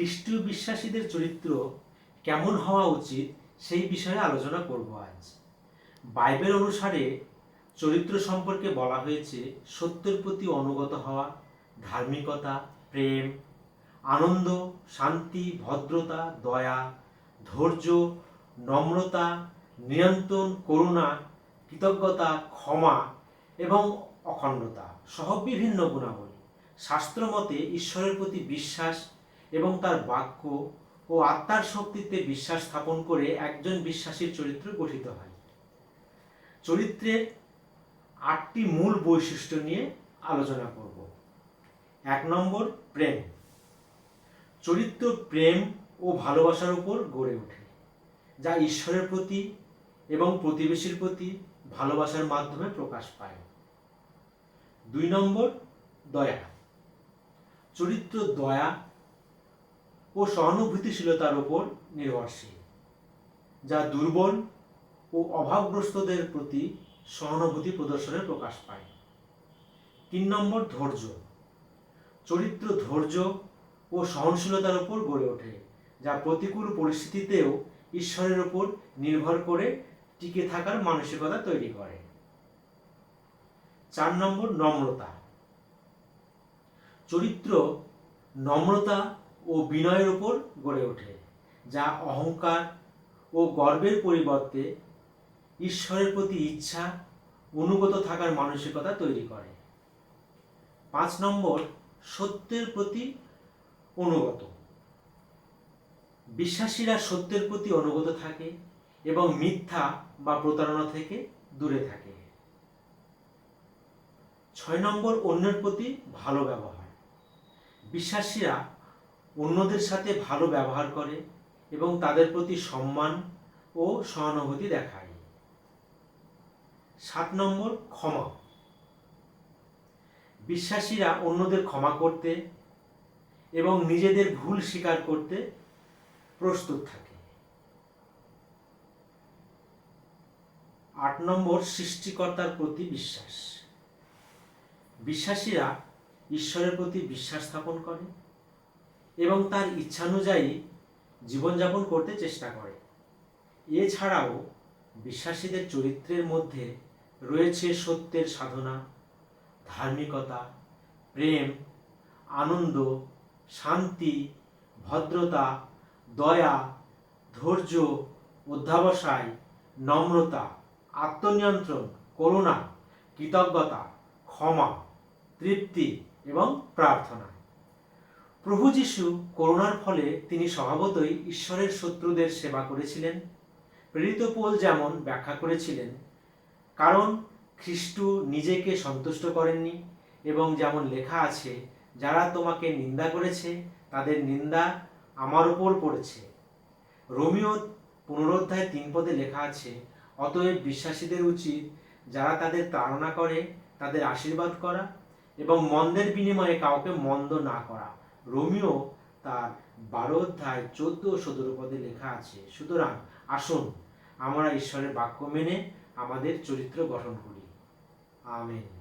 খ্রিস্টীয় বিশ্বাসীদের চরিত্র কেমন হওয়া উচিত সেই বিষয়ে আলোচনা করব আজ। বাইবেল অনুসারে চরিত্র সম্পর্কে বলা হয়েছে সত্যের প্রতি অনুগত হওয়া, ধার্মিকতা, প্রেম, আনন্দ, শান্তি, ভদ্রতা, দয়া, ধৈর্য, নম্রতা, নিয়ন্ত্রণ, করুণা, কৃতজ্ঞতা, ক্ষমা এবং অখণ্ডতা সহ বিভিন্ন গুণাবলী। শাস্ত্রমতে ঈশ্বরের প্রতি বিশ্বাস এবং তার বাক্য ও আত্মার শক্তিতে বিশ্বাস স্থাপন করে একজন বিশ্বাসীর চরিত্র গঠিত হয়। চরিত্রের আটটি মূল বৈশিষ্ট্য নিয়ে আলোচনা করব। এক নম্বর, প্রেম। চরিত্র প্রেম ও ভালোবাসার উপর গড়ে ওঠে, যা ঈশ্বরের প্রতি এবং প্রতিবেশীর প্রতি ভালোবাসার মাধ্যমে প্রকাশ পায়। দুই নম্বর, দয়া। চরিত্র দয়া ও সহানুভূতিশীলতার উপর নির্ভরশীল, যা দুর্বল ও অভাবগ্রস্তদের প্রতি সহানুভূতি প্রদর্শনের প্রকাশ পায়। তিন নম্বর, ধৈর্য। চরিত্র ধৈর্য ও সহনশীলতার উপর গড়ে ওঠে, যা প্রতিকূল পরিস্থিতিতেও ঈশ্বরের উপর নির্ভর করে টিকে থাকার মানসিকতা তৈরি করে। চার নম্বর, নম্রতা। চরিত্র নম্রতা ও বিনয়ের উপর গড়ে ওঠে, যা অহংকার ও গর্বের পরিবর্তে ঈশ্বরের প্রতি ইচ্ছা অনুগত থাকার মানসিকতা তৈরি করে। পাঁচ নম্বর, সত্যের প্রতি অনুগত। বিশ্বাসীরা সত্যের প্রতি অনুগত থাকে এবং মিথ্যা বা প্রতারণা থেকে দূরে থাকে। ছয় নম্বর, অন্যের প্রতি ভালো ব্যবহার। বিশ্বাসীরা অন্যদের সাথে ভালো ব্যবহার করে এবং তাদের প্রতি সম্মান ও সহানুভূতি দেখায়। সাত নম্বর, ক্ষমা। বিশ্বাসীরা অন্যদের ক্ষমা করতে এবং নিজেদের ভুল স্বীকার করতে প্রস্তুত থাকে। আট নম্বর, সৃষ্টিকর্তার প্রতি বিশ্বাস। বিশ্বাসীরা ঈশ্বরের প্রতি বিশ্বাস স্থাপন করে। এবং তার ইচ্ছানুযায়ী জীবনযাপন করতে চেষ্টা করে। এছাড়াও বিশ্বাসীদের চরিত্রের মধ্যে রয়েছে সত্যের সাধনা, ধার্মিকতা, প্রেম, আনন্দ, শান্তি, ভদ্রতা, দয়া, ধৈর্য, অধ্যাবসায়, নম্রতা, আত্মনিয়ন্ত্রণ, করুণা, কৃতজ্ঞতা, ক্ষমা, তৃপ্তি এবং প্রার্থনা। প্রভু যিশু করুণার ফলে তিনি স্বভাবতই ঈশ্বরের শত্রুদের সেবা করেছিলেন। প্রেরিত পোল যেমন ব্যাখ্যা করেছিলেন, কারণ খ্রিস্ট নিজেকে সন্তুষ্ট করেননি এবং যেমন লেখা আছে, যারা তোমাকে নিন্দা করেছে, তাদের নিন্দা আমার উপর পড়েছে। রোমিও পুনরুদ্ধায় তিন পদে লেখা আছে, অতএব বিশ্বাসীদের উচিত যারা তাদের তাড়না করে, তাদের আশীর্বাদ করা এবং মন্দের বিনিময়ে কাউকে মন্দ না করা। রোমিও তার বারো অধ্যায় চোদ্দ ও পদে লেখা আছে, সুতরাং আসুন, আমরা ঈশ্বরের বাক্য মেনে আমাদের চরিত্র গঠন করি। আমেন।